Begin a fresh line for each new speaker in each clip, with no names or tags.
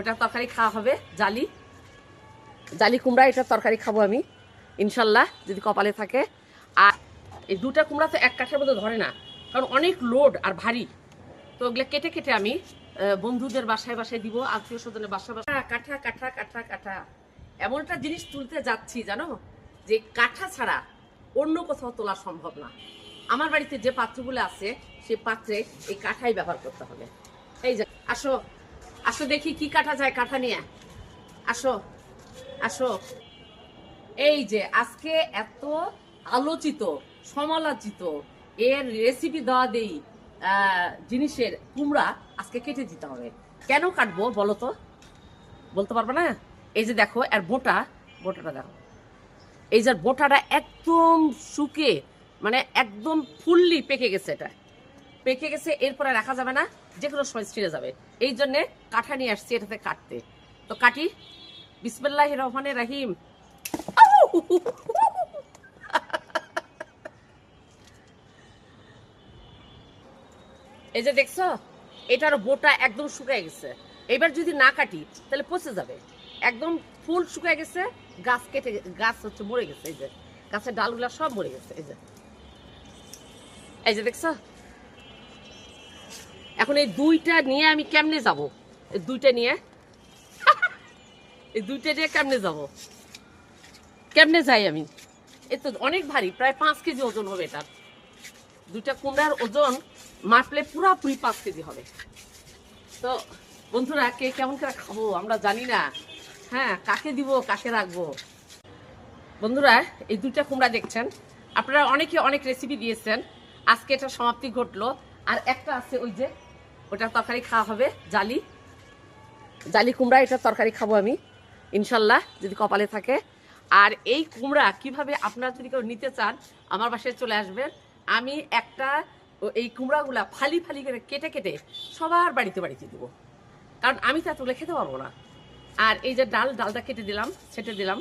ওটা তরকারি খাওয়া হবে, জালি। জালি কুমড়া এটা তরকারি খাব আমি, ইনশাল্লাহ, যদি কপালে থাকে। আর এই দুটা কুমড়া তো এক কাঠের মধ্যে ধরে না, কারণ অনেক লোড আর ভারী। তো ওগুলো কেটে কেটে আমি বন্ধুদের বাসায় বাসায় দিব, আত্মীয় স্বজনের বাসায় বাসায়। কাঠা কাঠা কাঠা কাঠা এমন একটা জিনিস তুলতে যাচ্ছি, জানো? যে কাঠা ছাড়া অন্য কোথাও তোলা সম্ভব না। আমার বাড়িতে যে পাত্রগুলো আছে সেই পাত্রে এই কাঠাই ব্যবহার করতে হবে। এই যে, আসো। আসো দেখি কি কাটা যায় কাঠা নিয়ে। আসো আসো। এই যে আজকে এত আলোচিত, সমালোচিত, এর রেসিপি দেওয়া দেই জিনিসের কুমড়া আজকে কেটে দিতে হবে। কেন কাটবো বলো তো? বলতে পারবে না? এই যে দেখো, এর বোটা, বোটাটা দেখো। এই যে বোটাটা একদম শুকে মানে একদম ফুললি পেকে গেছে এটা। পেকে গেছে, এরপরে রাখা যাবে না যে কোনো সময় ছিঁড়ে যাবে। এই জন্যে কাঠা নিয়ে আসছি এটাতে কাটতে। তো কাটি। বিসমিল্লাহ রহমানের রাহিম। এই যে দেখছ, এটার বোটা একদম শুকায় গেছে। এবার যদি না কাটি, তাহলে পচে যাবে। একদম ফুল শুকায় গেছে, গাছ কেটে গাছ হচ্ছে মরে গেছে, এই যে। গাছের ডালগুলা সব মরে গেছে, এই যে। এই যে দেখছ এখন এই দুইটা নিয়ে আমি কেমনে যাব? এই দুইটা নিয়ে? এই দুইটা নিয়ে কেমনে যাব? কেমনে যাই আমি? এ তো অনেক ভারী, প্রায় পাঁচ কেজি ওজন হবে এটার। দুইটা কুমড়ার ওজন মাপলে পুরাপুরি পাঁচ কেজি হবে। তো বন্ধুরা, কে কেমন করে খাব আমরা জানি না। হ্যাঁ কাকে দিব, কাকে রাখব? বন্ধুরা, এই দুইটা কুমড়া দেখছেন? আপনারা অনেকে অনেক রেসিপি দিয়েছেন। আজকে এটা সমাপ্তি ঘটলো। আর একটা আছে ওই যে ওটা তরকারি খাওয়া হবে, জালি। জালি কুমড়া এটা তরকারি খাব আমি, ইনশাল্লাহ, যদি কপালে থাকে। আর এই কুমড়া কীভাবে আপনারা যদি কেউ নিতে চান, আমার বাসায় চলে আসবেন। আমি একটা এই কুমড়াগুলা ফালি ফালি করে কেটে কেটে সবার বাড়িতে বাড়িতে দেবো। কারণ আমি তো তুলে খেতে পারব না। আর এই যে ডাল, ডালটা কেটে দিলাম, ছেটে দিলাম,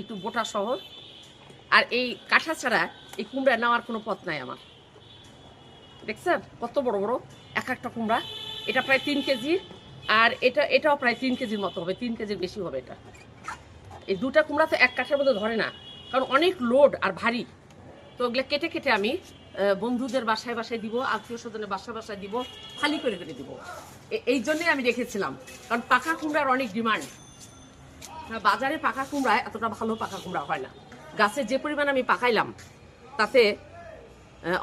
একটু বোটা সহ। আর এই কাঁঠা ছাড়া এই কুমড়া নেওয়ার কোনো পথ নাই আমার। দেখছেন? কত বড় বড় এক একটা কুমড়া। এটা প্রায় তিন কেজি আর এটা, এটাও প্রায় তিন কেজির মতো হবে, তিন কেজির বেশি হবে এটা। এই দুটা কুমড়া তো এক কাঠের মধ্যে ধরে না, কারণ অনেক লোড আর ভারী। তো ওগুলো কেটে কেটে আমি বন্ধুদের বাসায় বাসায় দিব, আত্মীয় স্বজনের বাসায় বাসায় দিব, খালি করে করে দিব। এই জন্যই আমি রেখেছিলাম, কারণ পাকা কুমড়ার অনেক ডিমান্ড। বাজারে পাকা কুমড়ায় এতটা ভালো পাকা কুমড়া হয় না। গাছে যে পরিমাণ আমি পাকাইলাম, তাতে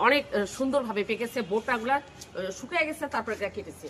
অনেক সুন্দরভাবে পেকেছে বোটাগুলা শুকিয়ে গেছে তারপরে এটা কেটেছি।